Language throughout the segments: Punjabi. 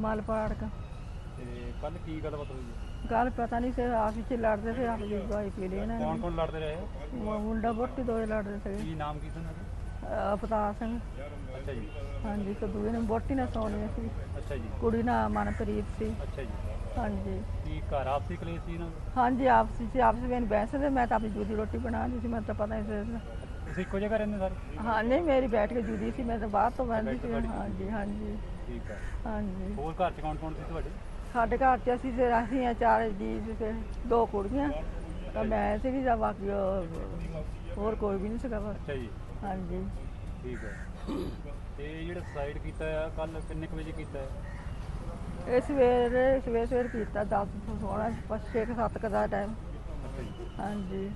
ਮਾਲ ਪਾੜ ਕੇ। ਤੇ ਕੱਲ ਕੀ ਗੱਲਬਾਤ ਹੋਈ? ਗੱਲ ਪਤਾ ਨਹੀਂ ਸੀ ਆਪਸ ਵਿੱਚ ਲੜਦੇ ਸੀ ਆਪਸ ਵਿੱਚ ਦਵਾਈ ਪੀ ਲਈ ਇਹਨਾਂ ਕੌਣ ਨੇ। ਕੌਣ ਲੜਦੇ ਰਹੇ? ਮੁ- ਮੁੰਡਾ ਬੋਟੀ ਦੋਏ ਲੜਦੇ ਸੀ ਕੀ ਨਾਮ ਕੀ ਸੀ ਉਹਨਾਂ ਦਾ? ਅਵਤਾਰ ਸਿੰਘ। ਅੱਛਾ ਜੀ। ਹਾਂਜੀ ਇੱਕ ਦੂਏ ਨੇ ਬੋਟੀ ਨਾਲ ਸੋਣੀ ਸੀ। ਅੱਛਾ ਜੀ। ਕੁੜੀ ਨਾਲ ਮਨਪ੍ਰੀਤ ਸੀ। ਅੱਛਾ ਜੀ। ਹਾਂਜੀ। ਕੀ ਘਰ ਆਪਸੀ ਕਲੇਸ਼ ਸੀ ਦਾ? ਹਾਂਜੀ ਆਪਸ ਵਿੱਚ ਆਪਸ ਵਿੱਚ ਬੈਠੇ ਤੇ ਮੈਂ ਤਾਂ ਆਪਣੀ ਜੂਦੀ ਰੋਟੀ ਬਣਾ ਰਹੀ ਸੀ ਮੈਨੂੰ ਤਾਂ ਪਤਾ ਨਹੀਂ ਸੀ ਤੁਸੀਂ ਇੱਕੋ ਜਗ੍ਹਾ ਰਹਿੰਦੇ ਸਾਰੇ? ਹਾਂ ਨਹੀਂ ਮੇਰੀ ਬੈਠ ਕੇ ਜੂਦੀ ਸੀ ਮੈਂ ਤਾਂ ਬਾਹਰ ਤੋਂ ਬੰਦੀ ਸੀ। ਹਾਂਜੀ ਹਾਂਜੀ। ਠੀਕ ਹੈ ਹਾਂਜੀ। ਹੋਰ ਘਰ ਚ ਕੌਣ ਕੌਣ ਸੀ ਤੁਹਾਡੇ? ਸਾਡੇ ਘਰ 'ਚ ਅਸੀਂ ਤੇ ਅਸੀਂ ਆ ਚਾਰ ਜੀ ਤੇ ਦੋ ਕੁੜੀਆਂ ਤਾਂ ਮੈਂ ਸੀਗੀ ਜਾਂ ਬਾਕੀ ਉਹ- ਹੋਰ ਕੋਈ ਵੀ ਨਹੀਂ ਸੀਗਾ ਬਸ। ਅੱਛਾ ਜੀ। ਹਾਂਜੀ। ਠੀਕ ਹੈ ਤੇ ਜਿਹੜਾ ਸੁਸਾਈਡ ਕੀਤਾ ਆ ਕੱਲ ਕਿੰਨੇ ਕੁ ਵਜੇ ਕੀਤਾ ਹੈ ਇਹ ਸਵੇਰੇ ਸਵੇਰ ਸਵੇਰ ਕੀਤਾ 10 ਸੋਣਾ ਛੇ ਕੁ ਸੱਤ ਕੁ ਦਾ ਟਾਈਮ ਅੱਛਾ ਜੀ। ਹਾਂਜੀ।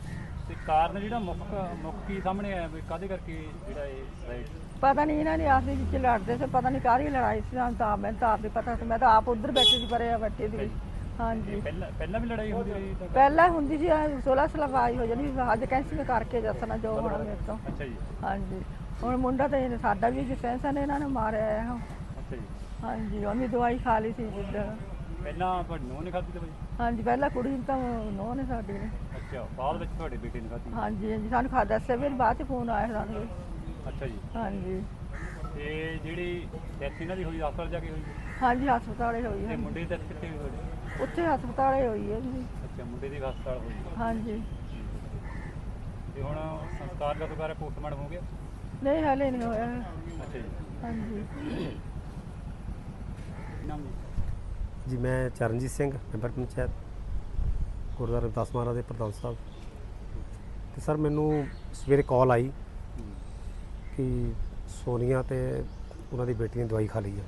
ਤੇ ਕਾਰਨ ਜਿਹੜਾ ਮੁੱਖ ਮੁੱਖ ਕੀ ਸਾਹਮਣੇ ਆਇਆ ਵੀ ਕਾਦੇ ਕਰਕੇ ਜਿਹੜਾ ਇਹ ਸੁਸਾਈਡ ਪਤਾ ਨਹੀਂ ਇਹਨਾਂ ਨੇ ਆਪਸ ਵਿੱਚ ਲੜਦੇ ਸੀ ਪਤਾ ਨਹੀਂ ਕਾਹਦੀ ਲੜਾਈ ਸੀ ਸਾਨੂੰ ਤਾਂ ਮੈਂ ਤਾਂ ਆਪ ਨਹੀਂ ਪਤਾ ਸੀ ਮੈਂ ਤਾਂ ਆਪ ਉਧਰ ਬੈਠੀ ਸੀ ਪਰੇ ਬੈਠੀ ਸੀ। ਹਾਂਜੀ। ਪਹਿਲਾਂ ਪਹਿਲਾਂ ਵੀ ਲੜਾਈ ਹੁੰਦੀ ਰਹੀ ਤਾਂ ਪਹਿਲਾਂ ਹੁੰਦੀ ਸੀ 16 ਸਲਵਾਈ ਹੋ ਜਾਂਦੀ ਸੀ ਅੱਜ ਕੈਂਸਲ ਕਰਕੇ ਦੱਸਣਾ ਜੋ ਹੋਣਾ ਮੇਰੇ ਤੋਂ। ਅੱਛਾ ਜੀ। ਹਾਂਜੀ। ਹੁਣ ਮੁੰਡਾ ਤਾਂ ਇਹ- ਸਾਡਾ ਵੀ ਜਿਸੈਂਸਨ ਇਹਨਾਂ ਨੇ ਮਾਰਿਆ ਹੈ ਅੱਛਾ ਜੀ। ਹਾਂਜੀ ਉਹਨੇ ਦਵਾਈ ਖਾ ਲਈ ਸੀ ਜਿੱਦਣ ਪਹਿਲਾਂ ਤੁਹਾਡੀ ਨੂੰਹ ਨੇ ਖਾਧੀ ਤੇ ਬਾਈ ਹਾਂਜੀ ਪਹਿਲਾਂ ਕੁੜੀ ਨੂੰ ਤਾਂ ਨੋਹ ਨੇ ਸਾਡੀ ਨੇ। ਅੱਛਾ ਬਾਅਦ ਵਿੱਚ ਤੁਹਾਡੇ ਬੇਟੇ ਨੇ ਖਾਧੀ? ਹਾਂਜੀ ਹਾਂਜੀ ਸਾਨੂੰ ਖਾ ਦੱਸਿਆ ਵੀ ਬਾਅਦ ਚ ਫੋਨ ਆਇਆ ਸਾਨੂੰ। ਵੀ। ਅੱਛਾ ਜੀ। ਹਾਂਜੀ। ਤੇ ਜਿਹੜੀ ਡੈਥ ਇਹਨਾਂ ਦੀ ਹੋਈ ਹਸਪਤਾਲ ਜਾ ਕੇ ਹੋਈ? ਹਾਂਜੀ ਹਸਪਤਾਲੇ ਹੋਈ ਤੇ ਹੈ ਮੁੰਡੇ ਦੀ ਡੈਥ ਕਿੱਥੇ ਹੋਈ ਤੁਹਾਡੇ? ਉੱਥੇ ਹਸਪਤਾਲੇ ਹੋਈ ਹੈ ਜੀ। ਅੱਛਾ ਮੁੰਡੇ ਦੀ ਹਸਪਤਾਲ ਹੋਈ। ਹਾਂਜੀ। ਤੇ ਹੁਣ ਸੰਸਕਾਰ ਕਦੋਂ ਕਰ ਪੋਸਟਮਾਰਟਮ ਹੋ ਗਿਆ? ਨਹੀਂ ਹਲੇ ਨਹੀਂ ਹੋਇਆ। ਅੱਛਾ ਜੀ। ਹਾਂਜੀ। ਨਾਮ ਜੀ? ਜੀ ਮੈਂ ਚਰਨਜੀਤ ਸਿੰਘ ਮੈਂਬਰ ਪੰਚਾਇਤ ਗੁਰਦੁਆਰਾ ਰਵਿਦਾਸ ਮਹਾਰਾਜ ਦੇ ਪ੍ਰਧਾਨ ਸਾਹਿਬ। ਤੇ ਸਰ ਮੈਨੂੰ ਸਵੇਰੇ ਕਾਲ ਆਈ। ਕਿ ਸੋਨੀਆ ਤੇ ਉਹਨਾਂ ਦੀ ਬੇਟੀ ਨੇ ਦਵਾਈ ਖਾ ਲਈ ਹੈ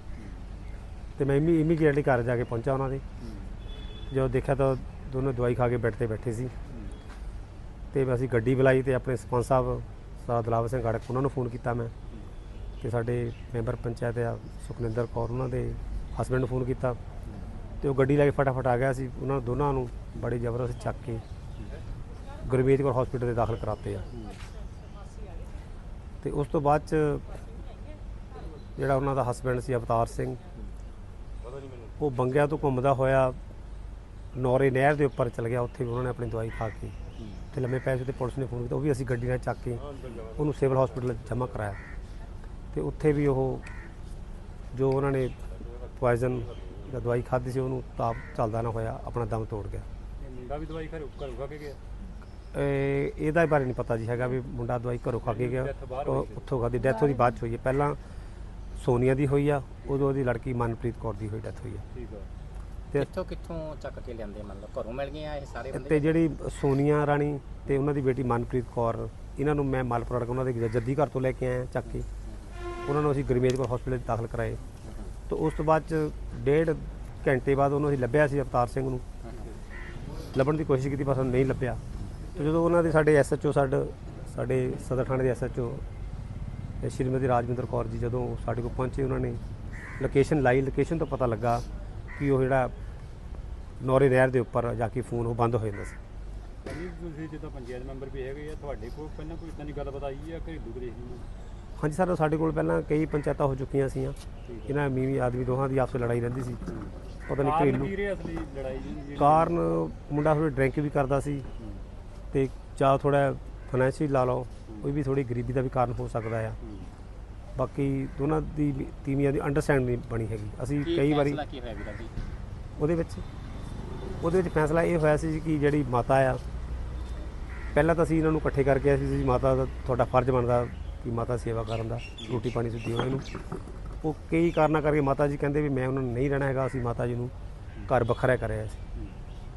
ਤੇ ਮੈਂ ਇਮੀ ਇਮੀਡੀਏਟਲੀ ਘਰ ਜਾ ਕੇ ਪਹੁੰਚਾ ਉਹਨਾਂ ਦੇ। ਜਦੋਂ ਦੇਖਿਆ ਤਾਂ ਦੋਨੋਂ ਦਵਾਈ ਖਾ ਕੇ ਬੈੱਡ ਤੇ ਬੈਠੇ ਸੀ। ਤੇ ਅਸੀਂ ਗੱਡੀ ਬੁਲਾਈ ਤੇ ਆਪਣੇ ਸਰਪੰਚ ਸਾਹਿਬ, ਸਰਦਾਰ ਦਲਾਵਰ ਸਿੰਘ ਗੜਕ, ਉਹਨਾਂ ਨੂੰ ਫੋਨ ਕੀਤਾ ਮੈਂ। ਤੇ ਸਾਡੇ ਮੈਂਬਰ ਪੰਚਾਇਤ ਆ, ਸੁਖਨਿੰਦਰ ਕੌਰ, ਉਹਨਾਂ ਦੇ ਹਸਬੰਡ ਨੂੰ ਫੋਨ ਕੀਤਾ। ਤੇ ਉਹ ਗੱਡੀ ਲੈ ਕੇ ਫਟਾਫਟ ਆ ਗਿਆ ਸੀ। ਉਹਨਾਂ ਦੋਨਾਂ ਨੂੰ ਬੜੀ ਜ਼ਬਰਦਸਤ ਚੱਕ ਕੇ ਗੁਰਮੀਤ ਕੌਰ ਹਸਪੀਟਲ ਦੇ ਦਾਖਲ ਕਰਾਤੇ ਆ। ਤੇ ਉਸ ਤੋਂ ਬਾਅਦ ਚ ਜਿਹੜਾ ਉਹਨਾਂ ਦਾ ਹਸਬੰਡ ਸੀ ਅਵਤਾਰ ਸਿੰਘ, ਉਹ ਬੰਗਿਆ ਤੋਂ ਘੁੰਮਦਾ ਹੋਇਆ ਨੌਰੇ ਨਹਿਰ ਦੇ ਉੱਪਰ ਚਲ ਗਿਆ। ਉੱਥੇ ਵੀ ਉਹਨਾਂ ਨੇ ਆਪਣੀ ਦਵਾਈ ਖਾ ਕੇ ਤੇ ਲੰਮੇ ਪੈਸੇ ਤੇ ਪੁਲਿਸ ਨੇ ਫੋਨ ਕੀਤਾ। ਉਹ ਵੀ ਅਸੀਂ ਗੱਡੀ ਨਾਲ ਚੱਕ ਕੇ ਉਹਨੂੰ ਸਿਵਲ ਹਸਪੀਟਲ ਜਮ੍ਹਾਂ ਕਰਾਇਆ। ਤੇ ਉੱਥੇ ਵੀ ਉਹ ਜੋ ਉਹਨਾਂ ਨੇ ਪੋਇਜ਼ਨ ਜਾਂ ਦਵਾਈ ਖਾਧੀ ਸੀ ਉਹਨੂੰ ਤਾਪ ਚੱਲਦਾ ਨਾ ਹੋਇਆ, ਆਪਣਾ ਦਮ ਤੋੜ ਗਿਆ। ਮੁੰਡਾ ਵੀ ਦਵਾਈ ਘਰੋਂ ਘਰੋਂ ਖਾ ਗਿਆ। ਇਹ ਇਹਦਾ ਬਾਰੇ ਨਹੀਂ ਪਤਾ ਜੀ ਹੈਗਾ ਵੀ ਮੁੰਡਾ ਦਵਾਈ ਘਰੋਂ ਖਾ ਕੇ ਗਿਆ। ਉਹ। ਉੱਥੋਂ ਖਾਦੀ ਡੈਥ ਉਹਦੀ ਬਾਅਦ ਚ ਹੋਈ ਹੈ। ਪਹਿਲਾਂ ਸੋਨੀਆ ਦੀ ਹੋਈ ਆ ਉਦੋਂ ਉਹਦੀ ਲੜਕੀ ਮਨਪ੍ਰੀਤ ਕੌਰ ਦੀ ਹੋਈ ਡੈਥ ਹੋਈ ਆ। ਠੀਕ ਆ। ਤੇ ਕਿੱਥੋਂ ਕਿੱਥੋਂ ਚੱਕ ਕੇ ਲਿਆਂਦੇ ਮਤਲਬ ਘਰੋਂ ਮਿਲ ਗਈਆਂ ਇਹ ਸਾਰੇ ਬੰਦੇ? ਤੇ ਜਿਹੜੀ ਸੋਨੀਆ ਰਾਣੀ ਤੇ ਉਹਨਾਂ ਦੀ ਬੇਟੀ ਮਨਪ੍ਰੀਤ ਕੌਰ ਇਹਨਾਂ ਨੂੰ ਮੈਂ ਮਾਲ ਪ੍ਰੋਡਕਟ ਉਹਨਾਂ ਦੇ ਜੱਦੀ ਘਰ ਤੋਂ ਲੈ ਕੇ ਆਇਆ ਚੱਕ ਕੇ। ਉਹਨਾਂ ਨੂੰ ਅਸੀਂ ਗਰਮੇਜ ਕੋਲ ਹਸਪੀਟਲ ਦਾਖਲ ਕਰਾਏ। ਤੇ ਉਸ ਤੋਂ ਬਾਅਦ ਚ ਡੇਢ ਘੰਟੇ ਬਾਅਦ ਉਹਨੂੰ ਅਸੀਂ ਲੱਭਿਆ ਸੀ ਅਵਤਾਰ ਸਿੰਘ ਨੂੰ। ਲੱਭਣ ਦੀ ਕੋਸ਼ਿਸ਼ ਕੀਤੀ ਪਰ ਸਾਨੂੰ ਨਹੀਂ ਲੱਭਿਆ। ਤੇ ਜਦੋਂ ਉਹਨਾਂ ਦੇ ਸਾਡੇ ਐਸਐਚਓ ਸਾਡੇ ਸਾਡੇ ਸਦਰ ਥਾਣੇ ਦੇ ਐਸਐਚਓ ਸ਼੍ਰੀਮਤੀ ਰਾਜਵਿੰਦਰ ਕੌਰ ਜੀ ਜਦੋਂ ਸਾਡੇ ਕੋਲ ਪਹੁੰਚੇ ਉਹਨਾਂ ਨੇ ਲੋਕੇਸ਼ਨ ਲਾਈ। ਲੋਕੇਸ਼ਨ ਤੋਂ ਪਤਾ ਲੱਗਾ ਕਿ ਉਹ ਜਿਹੜਾ ਨੌਰੇ ਨਹਿਰ ਦੇ ਉੱਪਰ ਜਾ ਕੇ ਫੋਨ ਉਹ ਬੰਦ ਹੋ ਜਾਂਦਾ ਸੀ। ਕਹਿੰਦੀ ਤੁਸੀਂ ਜਿੱਦਾਂ ਪੰਚਾਇਤ ਮੈਂਬਰ ਵੀ ਹੈਗੇ ਆ ਤੁਹਾਡੇ ਕੋਲ ਪਹਿਲਾਂ ਕੋਈ ਇਦਾਂ ਦੀ ਗੱਲਬਾਤ ਆਈ ਆ ਘਰੇਲੂ ਕਲੇਸ਼ ਦੀ ਹਾਂਜੀ ਸਰ ਸਾਡੇ ਕੋਲ ਪਹਿਲਾਂ ਕਈ ਪੰਚਾਇਤਾਂ ਹੋ ਚੁੱਕੀਆਂ ਸੀਆਂ। ਇਹਨਾਂ ਮੀਵੀ ਆਦਮੀ ਦੋਹਾਂ ਦੀ ਆਪਸ ਵਿੱਚ ਲੜਾਈ ਰਹਿੰਦੀ ਸੀ। ਪਤਾ ਨਹੀਂ ਘਰੇਲੂ ਕਾਰਨ ਮੁੰਡਾ ਥੋੜੀ ਡਰਿੰਕ ਵੀ ਕਰਦਾ ਸੀ। ਤੇ ਜਾਂ ਥੋੜਾ ਫਾਈਨੈਂਸ਼ੀਅਲ ਲਾ ਲਓ ਉਹ ਵੀ ਥੋੜੀ ਗਰੀਬੀ ਦਾ ਵੀ ਕਾਰਨ ਹੋ ਸਕਦਾ ਆ। ਬਾਕੀ ਦੋਨਾਂ ਦੀ ਤੀਵੀਆਂ ਦੀ ਅੰਡਰਸਟੈਂਡ ਨਹੀਂ ਬਣੀ ਹੈਗੀ। ਅਸੀਂ ਕਈ ਵਾਰੀ ਉਹਦੇ ਵਿੱਚ ਉਹਦੇ ਵਿੱਚ ਫੈਸਲਾ ਇਹ ਹੋਇਆ ਸੀ ਕਿ ਜਿਹੜੀ ਮਾਤਾ ਆ ਪਹਿਲਾਂ ਤਾਂ ਅਸੀਂ ਇਹਨਾਂ ਨੂੰ ਇਕੱਠੇ ਕਰਕੇ ਅਸੀਂ ਜੀ ਮਾਤਾ ਦਾ ਤੁਹਾਡਾ ਫਰਜ਼ ਬਣਦਾ ਕਿ ਮਾਤਾ ਸੇਵਾ ਕਰਨ ਦਾ ਰੋਟੀ ਪਾਣੀ ਸੁੱਤੀ ਉਹਨਾਂ ਨੂੰ ਉਹ ਕਈ ਕਾਰਨਾਂ ਕਰਕੇ ਮਾਤਾ ਜੀ ਕਹਿੰਦੇ ਵੀ ਮੈਂ ਉਹਨਾਂ ਨੂੰ ਨਹੀਂ ਰਹਿਣਾ ਹੈਗਾ ਅਸੀਂ ਮਾਤਾ ਜੀ ਨੂੰ ਘਰ ਵੱਖਰਾ ਕਰਿਆ ਸੀ।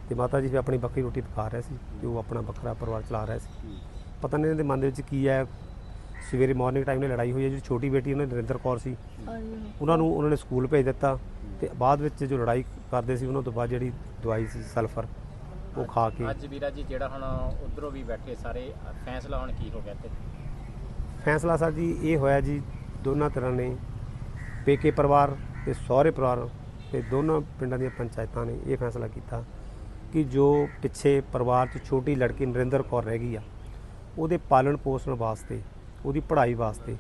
ਤੇ ਮਾਤਾ ਜੀ ਵੀ ਆਪਣੀ ਬੱਕਰੀ ਰੋਟੀ ਪਕਾ ਰਹੇ ਸੀ ਤੇ ਉਹ ਆਪਣਾ ਵੱਖਰਾ ਪਰਿਵਾਰ ਚਲਾ ਰਹੇ ਸੀ। ਪਤਾ ਨਹੀਂ ਇਹਨਾਂ ਦੇ ਮਨ ਦੇ ਵਿੱਚ ਕੀ ਹੈ। ਸਵੇਰੇ ਮਾਰਨਿੰਗ ਟਾਈਮ ਨੇ ਲੜਾਈ ਹੋਈ ਹੈ। ਜਿਹੜੀ ਛੋਟੀ ਬੇਟੀ ਉਹਨਾਂ ਦੀ ਨਰਿੰਦਰ ਕੌਰ ਸੀ ਉਹਨਾਂ ਨੂੰ ਉਹਨਾਂ ਨੇ ਸਕੂਲ ਭੇਜ ਦਿੱਤਾ ਤੇ ਬਾਅਦ ਵਿੱਚ ਜੋ ਲੜਾਈ ਕਰਦੇ ਸੀ ਉਹਨਾਂ ਤੋਂ ਬਾਅਦ ਜਿਹੜੀ ਦਵਾਈ ਸੀ ਸਲਫਰ ਉਹ ਖਾ ਕੇ ਅੱਜ ਵੀਰਾ ਜੀ ਜਿਹੜਾ ਹੁਣ ਉਧਰੋਂ ਵੀ ਬੈਠੇ ਸਾਰੇ ਫੈਸਲਾ ਹੁਣ ਕੀ ਹੋ ਗਿਆ ਤੇ ਫੈਸਲਾ ਸਰ ਜੀ ਇਹ ਹੋਇਆ ਜੀ ਦੋਨਾਂ ਤਰ੍ਹਾਂ ਨੇ ਪੇਕੇ ਪਰਿਵਾਰ ਤੇ ਸਹੁਰੇ ਪਰਿਵਾਰ ਤੇ ਦੋਨਾਂ ਪਿੰਡਾਂ ਦੀਆਂ ਪੰਚਾਇਤਾਂ ਨੇ ਇਹ ਫੈਸਲਾ ਕੀਤਾ। ਕਿ ਜੋ ਪਿੱਛੇ ਪਰਿਵਾਰ 'ਚ ਛੋਟੀ ਲੜਕੀ ਨਰਿੰਦਰ ਕੌਰ ਰਹਿ ਗਈ ਆ ਉਹਦੇ ਪਾਲਣ ਪੋਸ਼ਣ ਵਾਸਤੇ ਉਹਦੀ ਪੜ੍ਹਾਈ ਵਾਸਤੇ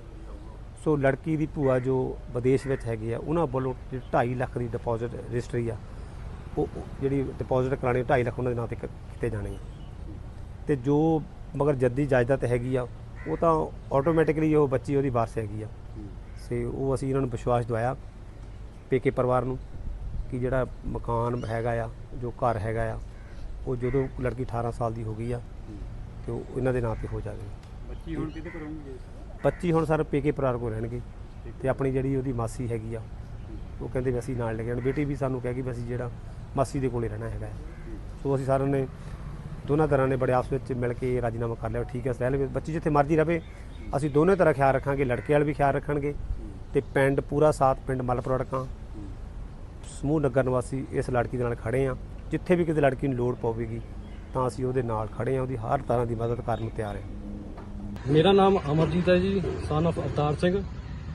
ਸੋ ਲੜਕੀ ਦੀ ਭੂਆ ਜੋ ਵਿਦੇਸ਼ ਵਿੱਚ ਹੈਗੀ ਆ ਉਹਨਾਂ ਵੱਲੋਂ ਜਿਹੜੀ 2.5 ਲੱਖ ਦੀ ਡਿਪੋਜ਼ਿਟ ਰਜਿਸਟਰੀ ਆ ਉਹ ਜਿਹੜੀ ਡਿਪੋਜ਼ਿਟ ਕਰਾਣੀ 2.5 ਲੱਖ ਉਹਨਾਂ ਦੇ ਨਾਂ ਤੇ ਕੀਤੇ ਜਾਣੇ ਆ। ਤੇ ਜੋ ਮਗਰ ਜੱਦੀ ਜਾਇਦਾਦ ਹੈਗੀ ਆ ਉਹ ਤਾਂ ਆਟੋਮੈਟਿਕਲੀ ਉਹ ਬੱਚੀ ਉਹਦੀ ਵਾਰਸ ਹੈਗੀ ਆ। ਸੇ ਉਹ ਅਸੀਂ ਇਹਨਾਂ ਨੂੰ ਵਿਸ਼ਵਾਸ ਦਵਾਇਆ ਪੇਕੇ ਪਰਿਵਾਰ ਨੂੰ। ਕਿ ਜਿਹੜਾ ਮਕਾਨ ਹੈਗਾ ਆ ਜੋ ਘਰ ਹੈਗਾ ਆ ਉਹ ਜਦੋਂ ਲੜਕੀ 18 ਸਾਲ ਦੀ ਹੋ ਗਈ ਆ ਤੇ ਉਹ ਇਹਨਾਂ ਦੇ ਨਾਂ ਤੇ ਹੋ ਜਾਵੇ ਬੱਚੀ ਹੁਣ ਕਿਤੇ ਕਰੂੰਗੀ ਬੱਚੀ ਹੁਣ ਸਰ ਪੇਕੇ ਪਰਿਵਾਰ ਕੋਲ ਰਹਿਣਗੇ ਤੇ ਆਪਣੀ ਜਿਹੜੀ ਉਹਦੀ ਮਾਸੀ ਹੈਗੀ ਆ ਉਹ ਕਹਿੰਦੇ ਵੀ ਅਸੀਂ ਨਾਲ ਲੈ ਕੇ ਆਉਣ। ਬੇਟੀ ਵੀ ਸਾਨੂੰ ਕਹਿ ਗਈ ਵੀ ਅਸੀਂ ਜਿਹੜਾ ਮਾਸੀ ਦੇ ਕੋਲੇ ਰਹਿਣਾ ਹੈਗਾ। ਸੋ ਅਸੀਂ ਸਾਰਿਆਂ ਨੇ ਦੋਨਾਂ ਤਰ੍ਹਾਂ ਨੇ ਬੜੇ ਆਪਸ ਵਿੱਚ ਮਿਲ ਕੇ ਰਾਜੀਨਾਮਾ ਕਰ ਲਿਆ ਠੀਕ ਹੈ ਰਹਿ ਲਵੇ ਬੱਚੀ ਜਿੱਥੇ ਮਰਜ਼ੀ ਰਵੇ ਅਸੀਂ ਦੋਨੇ ਤਰ੍ਹਾਂ ਖਿਆਲ ਰੱਖਾਂਗੇ ਲੜਕੇ ਵਾਲ ਵੀ ਖਿਆਲ ਰੱਖਣਗੇ ਤੇ ਪਿੰਡ ਪੂਰਾ ਸਾਥ ਪਿੰਡ ਮਲਪੁਰ ਅੜਕਾਂ ਸਮੂਹ ਨਗਰ ਨਿਵਾਸੀ ਇਸ ਲੜਕੀ ਦੇ ਨਾਲ ਖੜੇ ਆ ਜਿੱਥੇ ਵੀ ਕਿਸੇ ਲੜਕੀ ਨੂੰ ਲੋੜ ਪਵੇਗੀ, ਤਾਂ ਅਸੀਂ ਉਹਦੇ ਨਾਲ ਖੜੇ ਆ ਉਹਦੀ ਹਰ ਤਰ੍ਹਾਂ ਦੀ ਮਦਦ ਕਰਨ ਨੂੰ ਤਿਆਰ ਹਾਂ। ਮੇਰਾ ਨਾਮ ਅਮਰਜੀਤ ਹੈ ਜੀ ਸਨ of ਅਵਤਾਰ ਸਿੰਘ।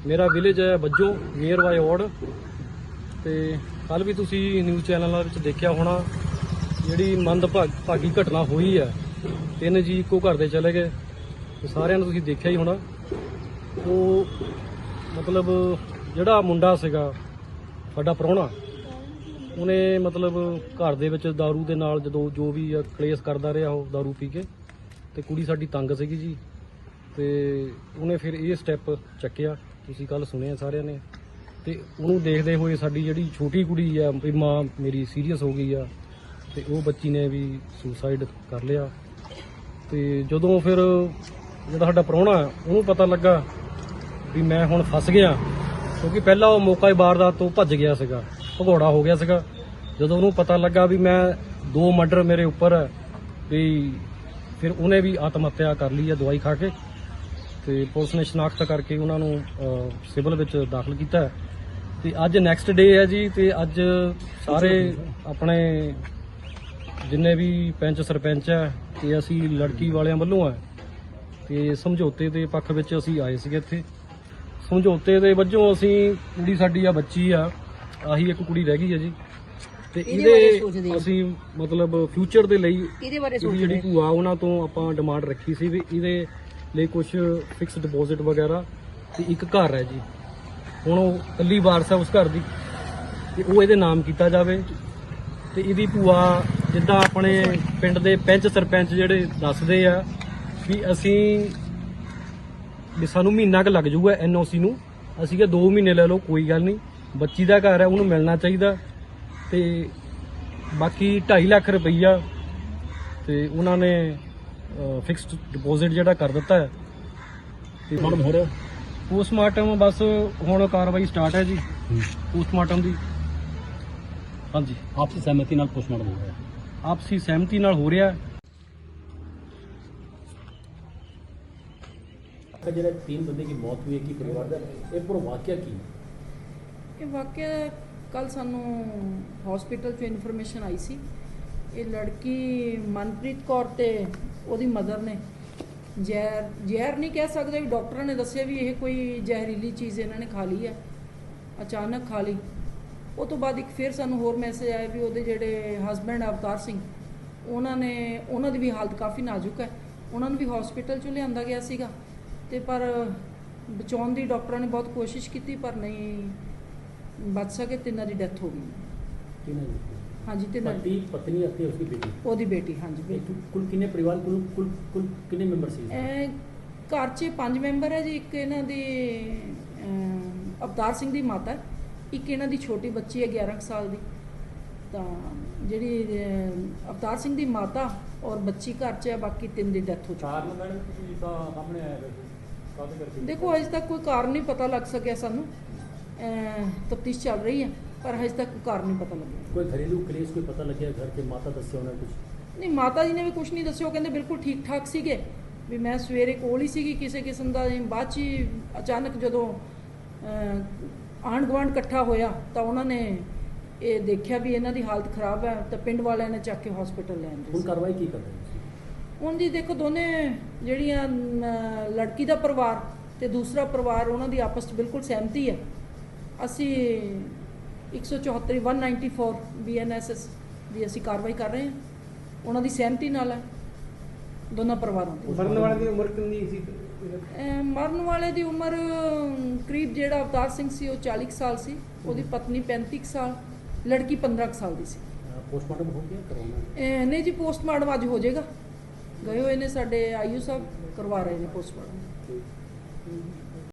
ਮੇਰਾ ਵਿਲੇਜ ਹੈ ਬੱਜੋ ਨੀਅਰ ਬਾਈ ਔੜ ਤੇ ਕੱਲ ਵੀ ਤੁਸੀਂ ਨਿਊਜ਼ ਚੈਨਲਾਂ ਵਿੱਚ ਦੇਖਿਆ ਹੋਣਾ, ਜਿਹੜੀ ਮੰਦਭਾਗ, ਭਾਗੀ ਘਟਨਾ ਹੋਈ ਹੈ। ਤਿੰਨ ਜੀ ਇੱਕੋ ਘਰ ਦੇ ਚਲੇ ਗਏ। ਸਾਰਿਆਂ ਨੂੰ ਤੁਸੀਂ ਦੇਖਿਆ ਹੀ ਹੋਣਾ। ਉਹ ਮਤਲਬ ਜਿਹੜਾ ਮੁੰਡਾ ਸੀਗਾ, ਸਾਡਾ ਪ੍ਰਾਹੁਣਾ ਉਹਨੇ ਮਤਲਬ ਘਰ ਦੇ ਵਿੱਚ दारू ਦੇ ਨਾਲ ਜਦੋਂ ਜੋ ਵੀ ਆ ਕਲੇਸ਼ ਕਰਦਾ ਰਿਹਾ ਉਹ दारू ਪੀ ਕੇ ਤੇ ਕੁੜੀ ਸਾਡੀ ਤੰਗ ਸੀਗੀ ਜੀ ਤੇ ਉਹਨੇ ਫਿਰ ਇਹ ਸਟੈਪ ਚੱਕਿਆ ਤੁਸੀਂ ਕੱਲ ਸੁਣਿਆ ਸਾਰਿਆਂ ਨੇ ਤੇ ਉਹਨੂੰ ਦੇਖਦੇ ਹੋਏ ਸਾਡੀ ਜਿਹੜੀ ਛੋਟੀ ਕੁੜੀ ਆ ਵੀ ਮਾਂ ਮੇਰੀ ਸੀਰੀਅਸ ਹੋ ਗਈ ਆ ਤੇ ਉਹ ਬੱਚੀ ਨੇ ਵੀ ਸੁਸਾਈਡ ਕਰ ਲਿਆ ਤੇ ਜਦੋਂ ਫਿਰ ਜਿਹੜਾ ਸਾਡਾ ਪ੍ਰਾਹੁਣਾ ਹੈ, ਉਹਨੂੰ ਪਤਾ ਲੱਗਾ ਵੀ ਮੈਂ ਹੁਣ ਫਸ ਗਿਆ ਕਿਉਂਕਿ ਪਹਿਲਾਂ ਉਹ ਮੌਕਾ ਹੀ ਵਾਰਦਾਤ ਤੋਂ ਭੱਜ ਗਿਆ ਸੀਗਾ ਭਗੌੜਾ ਹੋ ਗਿਆ ਸੀਗਾ। ਜਦੋਂ ਉਹਨੂੰ ਪਤਾ ਲੱਗਾ ਵੀ ਮੈਂ ਦੋ ਮਰਡਰ ਮੇਰੇ ਉੱਪਰ ਵੀ ਫਿਰ ਉਹਨੇ ਵੀ ਆਤਮ ਹੱਤਿਆ ਕਰ ਲਈ ਹੈ ਦਵਾਈ ਖਾ ਕੇ। ਤੇ ਪੁਲਿਸ ਨੇ ਸ਼ਨਾਖਤ ਕਰਕੇ ਉਹਨਾਂ ਨੂੰ ਸਿਵਲ ਵਿੱਚ ਦਾਖਲ ਕੀਤਾ ਹੈ। ਤੇ ਅੱਜ ਨੈਕਸਟ ਡੇ ਹੈ ਜੀ, ਤੇ ਅੱਜ ਸਾਰੇ ਆਪਣੇ ਜਿੰਨੇ ਵੀ ਪੰਚ ਸਰਪੰਚ ਹੈ, ਤੇ ਅਸੀਂ ਲੜਕੀ ਵਾਲਿਆਂ ਵੱਲੋਂ ਹੈ। ਤੇ ਸਮਝੌਤੇ ਦੇ ਪੱਖ ਵਿੱਚ ਅਸੀਂ ਆਏ ਸੀਗੇ ਇੱਥੇ। ਸਮਝੌਤੇ ਦੇ ਵਜੋਂ ਅਸੀਂ ਜਿਹੜੀ ਸਾਡੀ ਆ, ਬੱਚੀ ਆ। ਆਹੀ ਇੱਕ ਕੁੜੀ ਰਹਿ ਗਈ ਹੈ ਜੀ। ਤੇ ਇਹਦੇ ਅਸੀਂ ਮਤਲਬ ਫਿਊਚਰ ਦੇ ਲਈ ਇਹਦੇ ਬਾਰੇ ਇਹਦੀ ਜਿਹੜੀ ਭੂਆ ਉਹਨਾਂ ਤੋਂ ਆਪਾਂ ਡਿਮਾਂਡ ਰੱਖੀ ਸੀ ਵੀ ਇਹਦੇ ਲਈ ਕੁਝ ਫਿਕਸ ਡਿਪੋਜ਼ਿਟ ਵਗੈਰਾ ਤੇ ਇੱਕ ਘਰ ਹੈ ਜੀ। ਹੁਣ ਉਹ ਇਕੱਲੀ ਵਾਰਸ ਹੈ ਉਸ ਘਰ ਦੀ। ਤੇ ਉਹ ਇਹਦੇ ਨਾਮ ਕੀਤਾ ਜਾਵੇ। ਤੇ ਇਹਦੀ ਭੂਆ ਜਿੱਦਾਂ ਆਪਣੇ ਪਿੰਡ ਦੇ ਪੰਚ ਸਰਪੰਚ ਜਿਹੜੇ ਦੱਸਦੇ ਆ ਵੀ ਅਸੀਂ ਵੀ ਸਾਨੂੰ ਮਹੀਨਾ ਕੁ ਲੱਗ ਜਾਊਗਾ ਐਨਓਸੀ ਨੂੰ। ਅਸੀਂ ਕਿ 2 ਮਹੀਨੇ ਲੈ ਲਓ ਕੋਈ ਗੱਲ ਨਹੀਂ। ਬੱਚੀ ਦਾ ਘਰ ਹੈ ਉਹਨੂੰ ਮਿਲਣਾ ਚਾਹੀਦਾ ਤੇ ਬਾਕੀ 2.5 ਲੱਖ ਰੁਪਈਆ ਤੇ ਉਹਨਾਂ ਨੇ ਫਿਕਸਡ ਡਿਪੋਜ਼ਿਟ ਜਿਹੜਾ ਕਰ ਦਿੱਤਾ ਹੈ। ਤੇ ਮੈਡਮ ਹੋ? ਰਿਹਾ ਪੋਸਟਮਾਰਟਮ ਬਸ ਹੁਣ ਕਾਰਵਾਈ ਸਟਾਰਟ ਹੈ ਜੀ ਪੋਸਟਮਾਰਟਮ ਦੀ। ਹਾਂਜੀ। ਆਪਸੀ ਸਹਿਮਤੀ ਨਾਲ ਪੋਸਟਮਾਰਟਮ ਹੋ ਰਿਹਾ ਆਪਸੀ ਸਹਿਮਤੀ ਨਾਲ ਹੋ ਰਿਹਾ ਹੈ। ਜਿਹੜਾ ਤਿੰਨ ਬੰਦੇ ਦੀ ਮੌਤ ਹੋਈ ਹੈ ਕਿ ਪਰਿਵਾਰ ਦਾ ਇਹ ਪੂਰਾ ਵਾਕਿਆ ਕੀ ਇਹ ਵਾਕਿਆ ਕੱਲ ਸਾਨੂੰ ਹਸਪੀਟਲ 'ਚ ਇਨਫੋਰਮੇਸ਼ਨ ਆਈ ਸੀ। ਇਹ ਲੜਕੀ ਮਨਪ੍ਰੀਤ ਕੌਰ ਤੇ ਉਹਦੀ ਮਦਰ ਨੇ। ਜ਼ਹਿਰ ਜ਼ਹਿਰ ਨਹੀਂ ਕਹਿ ਸਕਦੇ ਵੀ ਡਾਕਟਰਾਂ ਨੇ ਦੱਸਿਆ ਵੀ ਇਹ ਕੋਈ ਜ਼ਹਿਰੀਲੀ ਚੀਜ਼ ਇਹਨਾਂ ਨੇ ਖਾ ਲਈ ਹੈ। ਅਚਾਨਕ ਖਾ ਲਈ। ਉਹ ਤੋਂ ਬਾਅਦ ਇੱਕ ਫਿਰ ਸਾਨੂੰ ਹੋਰ ਮੈਸੇਜ ਆਇਆ ਵੀ ਉਹਦੇ ਜਿਹੜੇ ਹਸਬੰਡ ਅਵਤਾਰ ਸਿੰਘ, ਉਹਨਾਂ ਨੇ, ਉਹਨਾਂ ਦੀ ਵੀ ਹਾਲਤ ਕਾਫੀ ਨਾਜ਼ੁਕ ਹੈ। ਉਹਨਾਂ ਨੂੰ ਵੀ ਹਸਪੀਟਲ 'ਚੋਂ ਲਿਆਂਦਾ ਗਿਆ ਸੀਗਾ। ਤੇ ਪਰ ਬਚਾਉਣ ਦੀ ਡਾਕਟਰਾਂ ਨੇ ਬਹੁਤ ਕੋਸ਼ਿਸ਼ ਕੀਤੀ, ਪਰ ਨਹੀਂ ਬਚ ਸਕੇ ਤਿੰਨਾਂ ਦੀ ਡੈਥ ਹੋ ਗਈ। ਕਿਹਨਾਂ ਦੀ? ਹਾਂਜੀ ਤਿੰਨਾਂ ਦੀ। ਪਤੀ ਪਤਨੀ ਅਤੇ ਉਸਦੀ ਬੇਟੀ? ਉਹਦੀ ਬੇਟੀ ਹਾਂਜੀ ਇਹ ਬਿਲਕੁਲ। ਕੁੱਲ ਕਿੰਨੇ ਪਰਿਵਾਰ ਕੁੱਲ ਕੁੱਲ ਕੁੱਲ ਕਿੰਨੇ ਮੈਂਬਰ ਸੀ ਇਹ ਘਰ 'ਚ ਪੰਜ ਮੈਂਬਰ ਹੈ ਜੀ ਇੱਕ ਇਹਨਾਂ ਦੀ ਅਮ, ਅਵਤਾਰ ਸਿੰਘ ਦੀ ਮਾਤਾ ਹੈ, ਇੱਕ ਇਹਨਾਂ ਦੀ ਛੋਟੀ ਬੱਚੀ ਹੈ 11 ਕੁ ਸਾਲ ਦੀ। ਤਾਂ ਜਿਹੜੀ ਅਮ, ਅਵਤਾਰ ਸਿੰਘ ਦੀ ਮਾਤਾ ਔਰ ਬੱਚੀ ਘਰ 'ਚ ਹੈ ਬਾਕੀ ਤਿੰਨ ਦੀ ਡੈਥ ਹੋ ਚੁੱਕੀ ਹੈ। ਮੈਡਮ ਤੁਸੀਂ ਤਾਂ ਸਾਹਮਣੇ ਆਇਆ ਦੇਖੋ ਅਜੇ ਤੱਕ ਕੋਈ ਕਾਰਨ ਨਹੀਂ ਪਤਾ ਲੱਗ ਸਕਿਆ ਸਾਨੂੰ। ਤਫਤੀਸ਼ ਚੱਲ ਰਹੀ ਹੈ ਪਰ ਹਜੇ ਤੱਕ ਕੋਈ ਕਾਰਨ ਨਹੀਂ ਪਤਾ ਲੱਗਿਆ। ਕੋਈ ਘਰੇਲੂ ਕਲੇਸ਼ ਕੋਈ ਪਤਾ ਲੱਗਿਆ ਘਰ ਕੇ ਮਾਤਾ ਦੱਸਿਆ ਉਹਨਾਂ ਕੁਝ ਨਹੀਂ ਮਾਤਾ ਜੀ ਨੇ ਵੀ ਕੁਝ ਨਹੀਂ ਦੱਸਿਆ ਉਹ ਕਹਿੰਦੇ ਬਿਲਕੁਲ ਠੀਕ ਠਾਕ ਸੀਗੇ। ਵੀ ਮੈਂ ਸਵੇਰੇ ਕੋਲ ਹੀ ਸੀਗੀ ਕਿਸੇ ਕਿਸਮ ਦਾ। ਬਾਅਦ ਚ ਅਚਾਨਕ ਜਦੋਂ ਆਂਢ ਗੁਆਂਢ ਇਕੱਠਾ ਹੋਇਆ ਤਾਂ ਉਹਨਾਂ ਨੇ ਇਹ ਦੇਖਿਆ ਵੀ ਇਹਨਾਂ ਦੀ ਹਾਲਤ ਖਰਾਬ ਹੈ ਤਾਂ ਪਿੰਡ ਵਾਲਿਆਂ ਨੇ ਚੱਕ ਕੇ ਹਸਪੀਟਲ ਲੈ ਆਂਦੇ ਹੁਣ ਕਾਰਵਾਈ ਕੀ ਕਰ ਰਹੇ ਹੋ ਹੁਣ ਜੀ ਦੇਖੋ ਦੋਨੇ ਜਿਹੜੀਆਂ ਲੜਕੀ ਦਾ ਪਰਿਵਾਰ ਤੇ ਦੂਸਰਾ ਪਰਿਵਾਰ ਉਹਨਾਂ ਦੀ ਆਪਸ 'ਚ ਬਿਲਕੁਲ ਸਹਿਮਤੀ ਹੈ। ਅਸੀਂ 174 194 ਬੀਐਨਐਸਐਸ ਦੀ ਅਸੀਂ ਕਾਰਵਾਈ ਕਰ ਰਹੇ ਹਾਂ। ਉਹਨਾਂ ਦੀ ਸਹਿਮਤੀ ਨਾਲ ਹੈ। ਦੋਨਾਂ ਪਰਿਵਾਰਾਂ ਦੀ। ਮਰਨ ਵਾਲੇ ਦੀ ਉਮਰ ਕਿੰਨੀ ਸੀ? ਮਰਨ ਵਾਲੇ ਦੀ ਉਮਰ ਕਰੀਬ ਜਿਹੜਾ ਅਵਤਾਰ ਸਿੰਘ ਸੀ ਉਹ 40 ਕੁ ਸਾਲ ਸੀ। ਉਹਦੀ ਪਤਨੀ 35 ਕੁ ਸਾਲ ਲੜਕੀ 15 ਕੁ ਸਾਲ ਦੀ ਸੀ। ਪੋਸਟਮਾਰਟਮ ਹੋ ਗਿਆ ਕਰਵਾਉਣਾ ਅਹ, ਨਹੀਂ ਜੀ ਪੋਸਟਮਾਰਟਮ ਅੱਜ ਹੋ ਜਾਏਗਾ। ਗਏ ਹੋਏ ਨੇ ਸਾਡੇ ਆਈਯੂ ਸਾਹਿਬ ਕਰਵਾ ਰਹੇ ਨੇ ਪੋਸਟਮਾਰਟਮ।